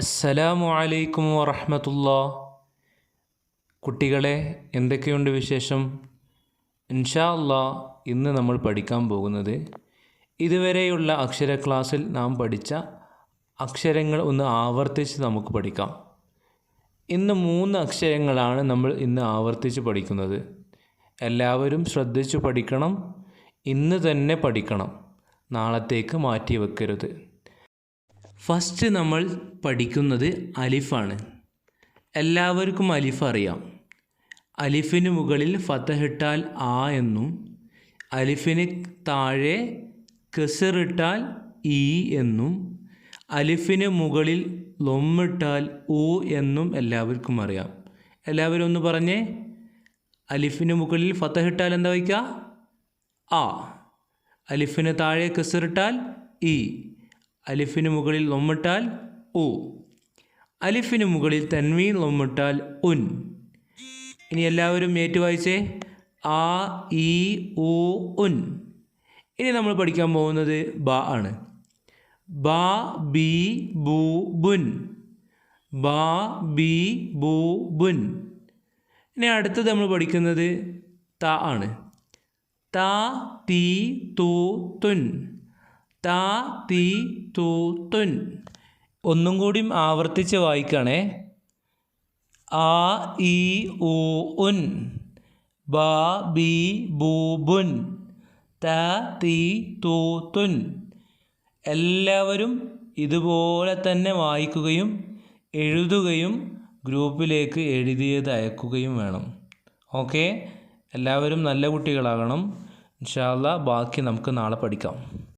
അസ്സലാമു അലൈക്കും വറഹമത്തുള്ള. കുട്ടികളെ എന്തൊക്കെയുണ്ട് വിശേഷം? ഇൻഷാ അല്ലാ ഇന്ന് നമ്മൾ പഠിക്കാൻ പോകുന്നത് ഇതുവരെയുള്ള അക്ഷര ക്ലാസ്സിൽ നാം പഠിച്ച അക്ഷരങ്ങൾ ഒന്ന് ആവർത്തിച്ച് നമുക്ക് പഠിക്കാം. ഇന്ന് മൂന്ന് അക്ഷരങ്ങളാണ് നമ്മൾ ഇന്ന് ആവർത്തിച്ച് പഠിക്കുന്നത്. എല്ലാവരും ശ്രദ്ധിച്ചു പഠിക്കണം. ഇന്ന് തന്നെ പഠിക്കണം. നാളത്തേക്ക് മാറ്റി വെക്കരുത്. ഫസ്റ്റ് നമ്മൾ പഠിക്കുന്നത് അലിഫാണ്. എല്ലാവർക്കും അലിഫ് അറിയാം. അലിഫിന് മുകളിൽ ഫത്തഹിട്ടാൽ ആ എന്നും അലിഫിന് താഴെ കെസറിട്ടാൽ ഈ എന്നും അലിഫിന് മുകളിൽ ലൊമ്മിട്ടാൽ ഊ എന്നും എല്ലാവർക്കും അറിയാം. എല്ലാവരും ഒന്ന് പറഞ്ഞേ. അലിഫിന് മുകളിൽ ഫത്തഹിട്ടാൽ എന്താ വയ്ക്കുക? ആ. അലിഫിന് താഴെ കെസറിട്ടാൽ ഈ. അലിഫിന് മുകളിൽ ഒമ്മിട്ടാൽ ഉ. അലിഫിന് മുകളിൽ തൻവീൻ ഒമ്മിട്ടാൽ ഉൻ. ഇനി എല്ലാവരും ഏറ്റു വായിച്ചേ ആ ഇ ഉ ഉൻ. ഇനി നമ്മൾ പഠിക്കാൻ പോകുന്നത് ബ ആണ്. ബ ബി ബു ബുൻ. ബ ബി ബു ബുൻ. ഇനി അടുത്തത് നമ്മൾ പഠിക്കുന്നത് ത ആണ്. ത തീ തു തുൻ. ത തീ തു തുൻ. ഒന്നും കൂടിയും ആവർത്തിച്ച് വായിക്കണേ. ആ ഇ ഉ ഉൻ. ബ ബി ബൂബുൻ ത തീ തൂ തുൻ. എല്ലാവരും ഇതുപോലെ തന്നെ വായിക്കുകയും എഴുതുകയും ഗ്രൂപ്പിലേക്ക് എഴുതിയത് അയക്കുകയും വേണം. ഓക്കെ? എല്ലാവരും നല്ല കുട്ടികളാകണം. ഇൻഷാല്ല ബാക്കി നമുക്ക് നാളെ പഠിക്കാം.